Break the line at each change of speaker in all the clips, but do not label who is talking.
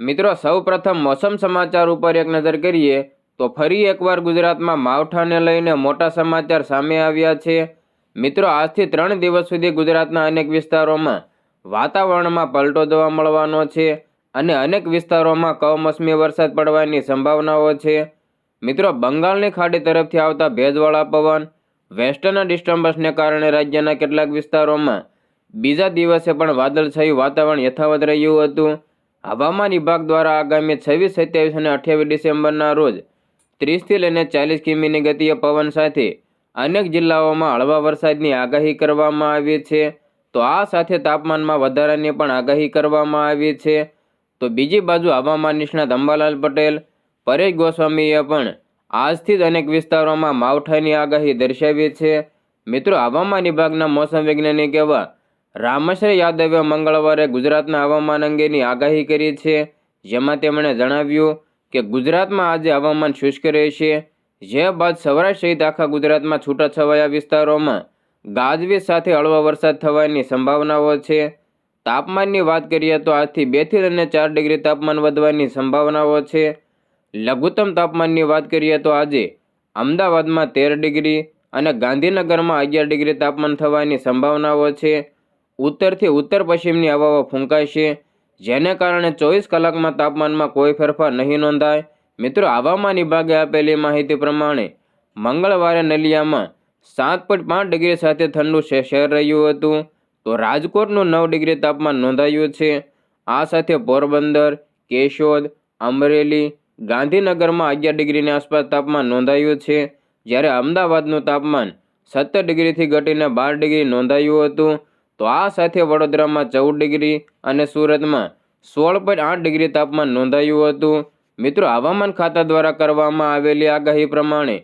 મિત્રો સૌ પ્રથમ મોસમ સમાચાર ઉપર એક નજર કરીએ, તો ફરી એકવાર ગુજરાતમાં માવઠાને લઈને મોટા સમાચાર સામે આવ્યા છે. મિત્રો, આજથી ત્રણ દિવસ સુધી ગુજરાતના અનેક વિસ્તારોમાં વાતાવરણમાં પલટો જોવા મળવાનો છે અને અનેક વિસ્તારોમાં કમોસમી વરસાદ પડવાની સંભાવનાઓ છે. મિત્રો, બંગાળની ખાડી તરફથી આવતા ભેજવાળા પવન, વેસ્ટર્ન ડિસ્ટર્બન્સને કારણે રાજ્યના કેટલાક વિસ્તારોમાં બીજા દિવસે પણ વાદળછાયું વાતાવરણ યથાવત રહ્યું હતું. હવામાન વિભાગ દ્વારા આગામી છવ્વીસ, સત્યાવીસ અને અઠ્યાવીસ ડિસેમ્બરના રોજ ત્રીસથી લઈને ચાલીસ કિમીની ગતિએ પવન સાથે અનેક જિલ્લાઓમાં હળવા વરસાદની આગાહી કરવામાં આવી છે. તો આ સાથે તાપમાનમાં વધારાની પણ આગાહી કરવામાં આવી છે. તો બીજી બાજુ હવામાન નિષ્ણાત અંબાલાલ પટેલ, પરેશ ગોસ્વામીએ પણ આજથી જ અનેક વિસ્તારોમાં માવઠાની આગાહી દર્શાવી છે. મિત્રો, હવામાન વિભાગના મોસમ વૈજ્ઞાનિક એવા રામશ્રી યાદવે મંગળવારે ગુજરાતના હવામાન અંગેની આગાહી કરી છે. જેમાં તેમણે જણાવ્યું કે ગુજરાતમાં આજે હવામાન શુષ્ક રહેશે. જે બાદ સૌરાષ્ટ્ર સહિત આખા ગુજરાતમાં છૂટાછવાયા વિસ્તારોમાં ગાજવીજ સાથે હળવા વરસાદ થવાની સંભાવનાઓ છે. તાપમાનની વાત કરીએ તો આજથી બેથી અને ચાર ડિગ્રી તાપમાન વધવાની સંભાવનાઓ છે. લઘુત્તમ તાપમાનની વાત કરીએ તો આજે અમદાવાદમાં તેર ડિગ્રી અને ગાંધીનગરમાં અગિયાર ડિગ્રી તાપમાન થવાની સંભાવનાઓ છે. ઉત્તરથી ઉત્તર પશ્ચિમની હવાઓ છે, જેને કારણે ચોવીસ કલાકમાં તાપમાનમાં કોઈ ફેરફાર નહીં નોંધાય. મિત્રો, હવામાન વિભાગે આપેલી માહિતી પ્રમાણે મંગળવારે નલિયામાં સાત પોઈન્ટ પાંચ ડિગ્રી સાથે ઠંડુ શહેર રહ્યું હતું. તો રાજકોટનું નવ ડિગ્રી તાપમાન નોંધાયું છે. આ સાથે પોરબંદર, કેશોદ, અમરેલી, ગાંધીનગરમાં અગિયાર ડિગ્રીની આસપાસ તાપમાન નોંધાયું છે. જ્યારે અમદાવાદનું તાપમાન સત્તર ડિગ્રીથી ઘટીને બાર ડિગ્રી નોંધાયું હતું. તો આ સાથે વડોદરામાં ચૌદ ડિગ્રી અને સુરતમાં સોળ પોઈન્ટ આઠ ડિગ્રી તાપમાન નોંધાયું હતું. મિત્રો, હવામાન ખાતા દ્વારા કરવામાં આવેલી આગાહી પ્રમાણે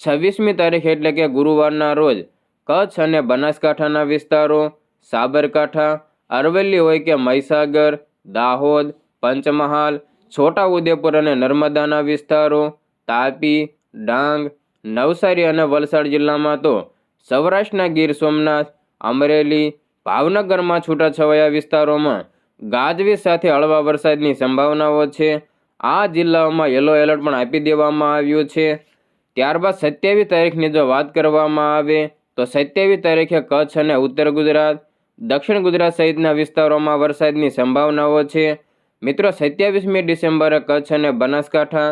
છવ્વીસમી તારીખ એટલે કે ગુરુવારના રોજ કચ્છ અને બનાસકાંઠાના વિસ્તારો, સાબરકાંઠા, અરવલ્લી હોય કે મહીસાગર, દાહોદ, પંચમહાલ, છોટાઉદેપુર અને નર્મદાના વિસ્તારો, તાપી, ડાંગ, નવસારી અને વલસાડ જિલ્લામાં તો સૌરાષ્ટ્રના ગીર સોમનાથ, અમરેલી ભાવનગરમાં છૂટાછવાયા વિસ્તારોમાં ગાજવીજ સાથે હળવા વરસાદની સંભાવનાઓ છે. આ જિલ્લાઓમાં યલો એલર્ટ પણ આપી દેવામાં આવ્યું છે. ત્યારબાદ સત્યાવીસ તારીખની જો વાત કરવામાં આવે, તો સત્યાવીસ તારીખે કચ્છ અને ઉત્તર ગુજરાત, દક્ષિણ ગુજરાત સહિતના વિસ્તારોમાં વરસાદની સંભાવનાઓ છે. મિત્રો, સત્યાવીસમી ડિસેમ્બરે કચ્છ અને બનાસકાંઠા,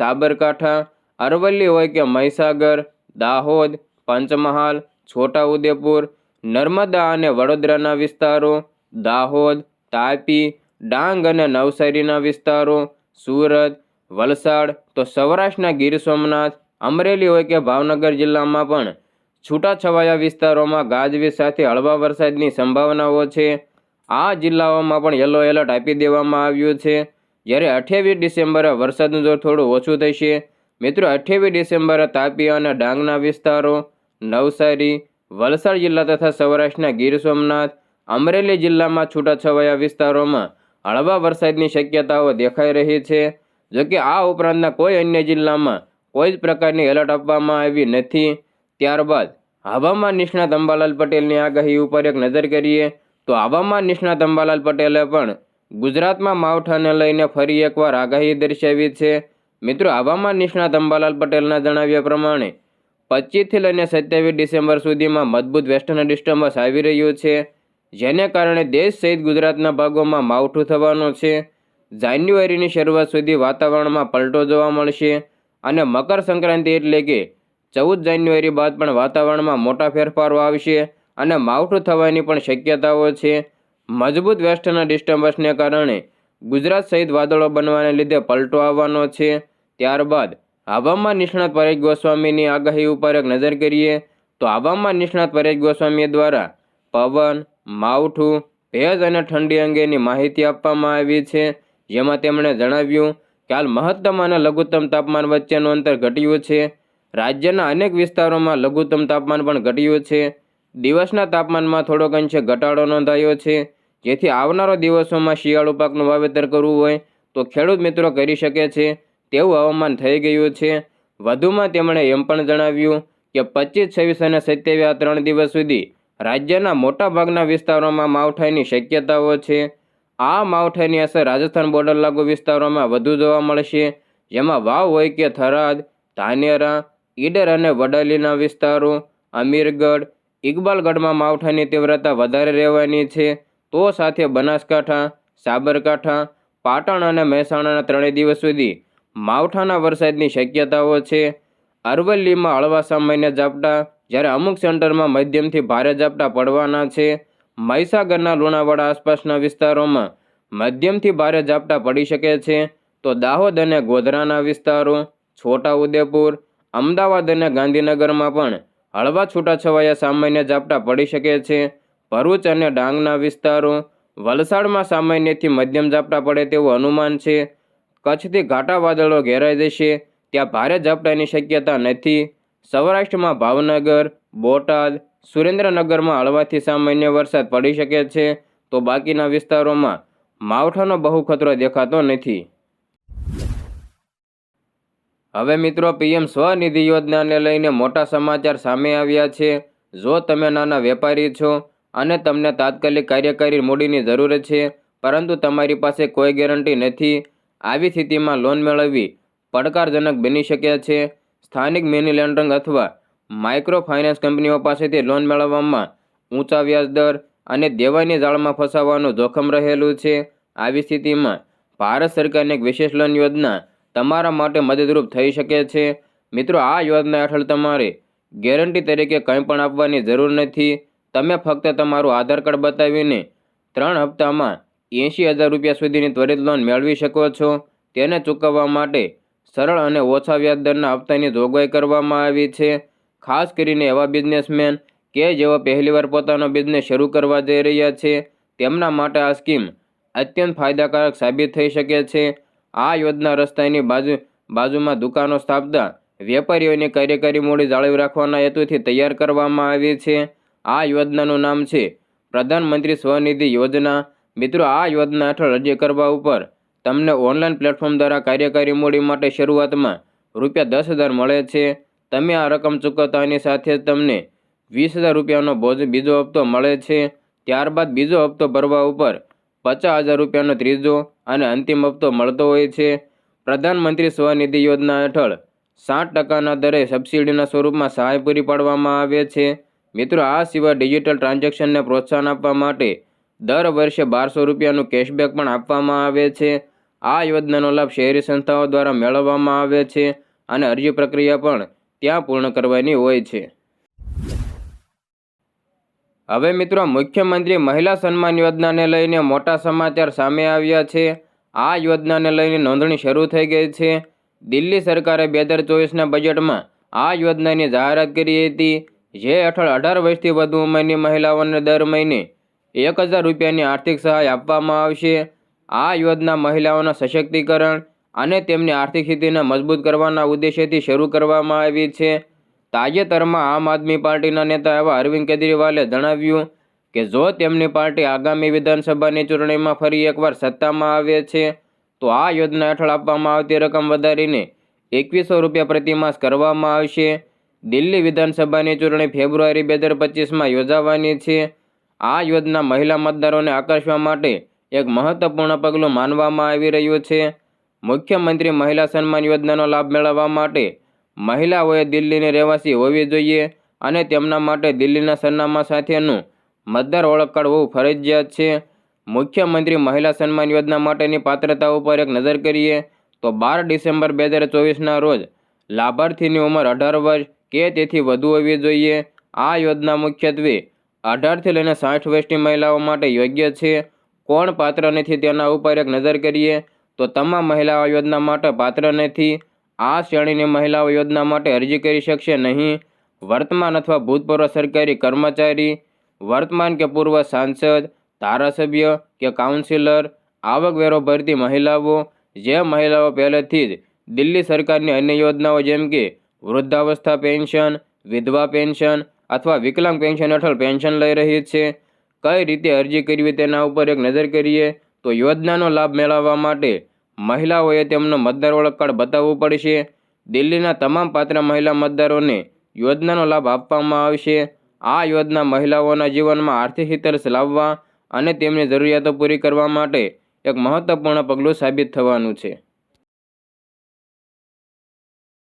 સાબરકાંઠા, અરવલ્લી હોય કે મહીસાગર, દાહોદ, પંચમહાલ, છોટાઉદેપુર નર્મદા અને વડોદરાના વિસ્તારો, દાહોદ, તાપી, ડાંગ અને નવસારીના વિસ્તારો, સુરત, વલસાડ, તો સૌરાષ્ટ્રના ગીર સોમનાથ, અમરેલી હોય કે ભાવનગર જિલ્લામાં પણ છૂટાછવાયા વિસ્તારોમાં ગાજવીજ સાથે હળવા વરસાદની સંભાવનાઓ છે. આ જિલ્લાઓમાં પણ યલો એલર્ટ આપી દેવામાં આવ્યું છે. જ્યારે અઠ્યાવીસ ડિસેમ્બરે વરસાદનું જોર થોડું ઓછું થશે. મિત્રો, અઠ્યાવીસ ડિસેમ્બરે તાપી અને ડાંગના વિસ્તારો, નવસારી વલસાડ જિલ્લા તથા સૌરાષ્ટ્રના ગીર સોમનાથ, અમરેલી જિલ્લામાં છૂટાછવાયા વિસ્તારોમાં હળવા વરસાદની શક્યતાઓ દેખાઈ રહી છે. જોકે આ ઉપરાંતના કોઈ અન્ય જિલ્લામાં કોઈ જ પ્રકારની એલર્ટ આપવામાં આવી નથી. ત્યારબાદ હવામાન નિષ્ણાત અંબાલાલ પટેલની આગાહી ઉપર એક નજર કરીએ, તો હવામાન નિષ્ણાત અંબાલાલ પટેલે પણ ગુજરાતમાં માવઠાને લઈને ફરી એકવાર આગાહી દર્શાવી છે. મિત્રો, હવામાન નિષ્ણાત અંબાલાલ પટેલના જણાવ્યા પ્રમાણે પચીસથી લઈને સત્યાવીસ ડિસેમ્બર સુધીમાં મજબૂત વેસ્ટર્ન ડિસ્ટર્બન્સ આવી રહ્યું છે, જેને કારણે દેશ સહિત ગુજરાતના ભાગોમાં માવઠું થવાનું છે. જાન્યુઆરીની શરૂઆત સુધી વાતાવરણમાં પલટો જોવા મળશે અને મકર સંક્રાંતિ એટલે કે ચૌદ જાન્યુઆરી બાદ પણ વાતાવરણમાં મોટા ફેરફારો આવશે અને માવઠું થવાની પણ શક્યતાઓ છે. મજબૂત વેસ્ટર્ન ડિસ્ટર્બન્સને કારણે ગુજરાત સહિત વાદળો બનવાને લીધે પલટો આવવાનો છે. ત્યારબાદ હવામાન નિષ્ણાત પરેશ ગોસ્વામીની આગાહી ઉપર એક નજર કરીએ તો આવામમાં નિષ્ણાત પરેશ ગોસ્વામી દ્વારા પવન, માવઠું, ભેજ અને ઠંડી અંગેની માહિતી આપવામાં આવી છે. જેમાં તેમણે જણાવ્યું કે હાલ મહત્તમ અને લઘુત્તમ તાપમાન વચ્ચેનું અંતર ઘટ્યું છે. રાજ્યના અનેક વિસ્તારોમાં લઘુત્તમ તાપમાન પણ ઘટ્યું છે. દિવસના તાપમાનમાં થોડોક અંશે ઘટાડો નોંધાયો છે. જેથી આવનારા દિવસોમાં શિયાળુ પાકનું વાવેતર કરવું હોય તો ખેડૂત મિત્રો કરી શકે છે. તેવું હવામાન થઈ ગયું છે. વધુમાં તેમણે એમ પણ જણાવ્યું કે પચીસ, છવ્વીસ અને સત્યાવીસ આ ત્રણ દિવસ સુધી રાજ્યના મોટાભાગના વિસ્તારોમાં માવઠાની શક્યતાઓ છે. આ માવઠાની અસર રાજસ્થાન બોર્ડર લાગુ વિસ્તારોમાં વધુ જોવા મળશે, જેમાં વાવ હોય કે થરાદ, ધાનેરા, ઈડર અને વડાલીના વિસ્તારો, અમીરગઢ, ઇકબાલગઢમાં માવઠાની તીવ્રતા વધારે રહેવાની છે. તો સાથે બનાસકાંઠા, સાબરકાંઠા, પાટણ અને મહેસાણાના ત્રણેય દિવસ સુધી માવઠાના વરસાદની શક્યતાઓ છે. અરવલ્લીમાં હળવા સામાન્ય ઝાપટા, જ્યારે અમુક સેન્ટરમાં મધ્યમથી ભારે ઝાપટા પડવાના છે. મહીસાગરના લુણાવાડા આસપાસના વિસ્તારોમાં મધ્યમથી ભારે ઝાપટા પડી શકે છે. તો દાહોદ અને ગોધરાના વિસ્તારો, છોટાઉદેપુર, અમદાવાદ અને ગાંધીનગરમાં પણ હળવા છૂટાછવાયા સામાન્ય ઝાપટા પડી શકે છે. ભરૂચ અને ડાંગના વિસ્તારો, વલસાડમાં સામાન્યથી મધ્યમ ઝાપટા પડે તેવું અનુમાન છે. કચ્છથી ઘાટા વાદળો ઘેરાઈ જશે. ત્યાં ભારે ઝાપટાની શક્યતા નથી. સૌરાષ્ટ્રમાં ભાવનગર, બોટાદ, સુરેન્દ્રનગરમાં હળવાથી સામાન્ય વરસાદ પડી શકે છે. તો બાકીના વિસ્તારોમાં માવઠાનો બહુ ખતરો દેખાતો નથી. હવે મિત્રો પીએમ સ્વનિધિ યોજનાને લઈને મોટા સમાચાર સામે આવ્યા છે. જો તમે નાના વેપારી છો અને તમને તાત્કાલિક કાર્યકારી મૂડીની જરૂર છે, પરંતુ તમારી પાસે કોઈ ગેરંટી નથી આવી સ્થિતિમાં લોન મેળવવી પડકારજનક બની શકે છે. સ્થાનિક મિની લેન્ડરિંગ અથવા માઇક્રો ફાઇનાન્સ કંપનીઓ પાસેથી લોન મેળવવામાં ઊંચા વ્યાજદર અને દેવાની જાળમાં ફસાવાનું જોખમ રહેલું છે. આવી સ્થિતિમાં ભારત સરકારની એક વિશેષ લોન યોજના તમારા માટે મદદરૂપ થઈ શકે છે. મિત્રો, આ યોજના હેઠળ તમારે ગેરંટી તરીકે કંઈ પણ આપવાની જરૂર નથી. તમે ફક્ત તમારું આધાર કાર્ડ બતાવીને ત્રણ હપ્તામાં એંશી હજાર રૂપિયા સુધીની ત્વરિત લોન મેળવી શકો છો. તેને ચૂકવવા માટે સરળ અને ઓછા વ્યાજદરના હપ્તાની જોગવાઈ કરવામાં આવી છે. ખાસ કરીને એવા બિઝનેસમેન કે જેઓ પહેલીવાર પોતાનો બિઝનેસ શરૂ કરવા જઈ રહ્યા છે. તેમના માટે આ સ્કીમ અત્યંત ફાયદાકારક સાબિત થઈ શકે છે. આ યોજના રસ્તાની બાજુ, બાજુમાં દુકાનો સ્થાપતા વેપારીઓની કાર્યકારી મૂડી જાળવી રાખવાના હેતુથી તૈયાર કરવામાં આવી છે. આ યોજનાનું નામ છે પ્રધાનમંત્રી સ્વનિધિ યોજના. મિત્રો, આ યોજના હેઠળ અરજી કરવા ઉપર તમને ઓનલાઈન પ્લેટફોર્મ દ્વારા કાર્યકારી મૂડી માટે શરૂઆતમાં રૂપિયા દસ હજાર મળે છે. તમે આ રકમ ચૂકવતાની સાથે જ તમને વીસ હજાર રૂપિયાનો બોજ બીજો હપ્તો મળે છે. ત્યારબાદ બીજો હપ્તો ભરવા ઉપર પચાસ હજાર રૂપિયાનો ત્રીજો અને અંતિમ હપ્તો મળતો હોય છે. પ્રધાનમંત્રી સ્વનિધિ યોજના હેઠળ સાઠ ટકાના દરે સબસિડીના સ્વરૂપમાં સહાય પૂરી પાડવામાં આવે છે. મિત્રો, આ સિવાય ડિજિટલ ટ્રાન્ઝેક્શનને પ્રોત્સાહન આપવા માટે દર વર્ષે બારસો રૂપિયાનું કેશબેક પણ આપવામાં આવે છે. આ યોજનાનો લાભ શહેરી સંસ્થાઓ દ્વારા મેળવવામાં આવે છે અને અરજી પ્રક્રિયા પણ ત્યાં પૂર્ણ કરવાની હોય છે. હવે મિત્રો મુખ્યમંત્રી મહિલા સન્માન યોજનાને લઈને મોટા સમાચાર સામે આવ્યા છે. આ યોજનાને લઈને નોંધણી શરૂ થઈ ગઈ છે. દિલ્હી સરકારે બે હજાર ચોવીસના બજેટમાં આ યોજનાની જાહેરાત કરી હતી. જે હેઠળ અઢાર વર્ષથી વધુ ઉંમરની મહિલાઓને દર મહિને એક હજાર રૂપિયાની આર્થિક સહાય આપવામાં આવશે. આ યોજના મહિલાઓના સશક્તિકરણ અને તેમની આર્થિક સ્થિતિને મજબૂત કરવાના ઉદ્દેશ્યથી શરૂ કરવામાં આવી છે. તાજેતરમાં આમ આદમી પાર્ટીના નેતા એવા અરવિંદ કેજરીવાલે જણાવ્યું કે, જો તેમની પાર્ટી આગામી વિધાનસભાની ચૂંટણીમાં ફરી એકવાર સત્તામાં આવે છે, તો આ યોજના હેઠળ આપવામાં આવતી રકમ વધારીને એકવીસો રૂપિયા પ્રતિમાસ કરવામાં આવશે. દિલ્હી વિધાનસભાની ચૂંટણી ફેબ્રુઆરી બે હજાર પચીસમાં યોજાવાની છે. આ યોજના મહિલા મતદારોને આકર્ષવા માટે એક મહત્વપૂર્ણ પગલું માનવામાં આવી રહ્યું છે. મુખ્યમંત્રી મહિલા સન્માન યોજનાનો લાભ મેળવવા માટે મહિલાઓએ દિલ્હીની રહેવાસી હોવી જોઈએ અને તેમના માટે દિલ્હીના સરનામા સાથેનું મતદાર ઓળખ કાર્ડ હોવું ફરજિયાત છે. મુખ્યમંત્રી મહિલા સન્માન યોજના માટેની પાત્રતા ઉપર એક નજર કરીએ તો બાર ડિસેમ્બર બે હજાર ચોવીસના રોજ લાભાર્થીની ઉંમર અઢાર વર્ષ કે તેથી વધુ હોવી જોઈએ. આ યોજના મુખ્યત્વે અઢારથી લઈને સાઠ વર્ષની મહિલાઓ માટે યોગ્ય છે. કોણ પાત્ર નથી તેના ઉપર એક નજર કરીએ તો તમામ મહિલાઓ યોજના માટે પાત્ર નથી. આ શ્રેણીની મહિલાઓ યોજના માટે અરજી કરી શકશે નહીં. વર્તમાન અથવા ભૂતપૂર્વ સરકારી કર્મચારી, વર્તમાન કે પૂર્વ સાંસદ, ધારાસભ્ય કે કાઉન્સિલર, આવકવેરો ભરતી મહિલાઓ, જે મહિલાઓ પહેલેથી જ દિલ્હી સરકારની અન્ય યોજનાઓ જેમ કે વૃદ્ધાવસ્થા પેન્શન, વિધવા પેન્શન અથવા વિકલાંગ પેન્શન હેઠળ પેન્શન લઈ રહી છે. કઈ રીતે અરજી કરવી તેના ઉપર એક નજર કરીએ તો યોજનાનો લાભ મેળવવા માટે મહિલાઓએ તેમનો મતદાર ઓળખ કાર્ડ બતાવવું પડશે. દિલ્હીના તમામ પાત્ર મહિલા મતદારોને યોજનાનો લાભ આપવામાં આવશે. આ યોજના મહિલાઓના જીવનમાં આર્થિક હિતર્સ લાવવા અને તેમની જરૂરિયાતો પૂરી કરવા માટે એક મહત્વપૂર્ણ પગલું સાબિત થવાનું છે.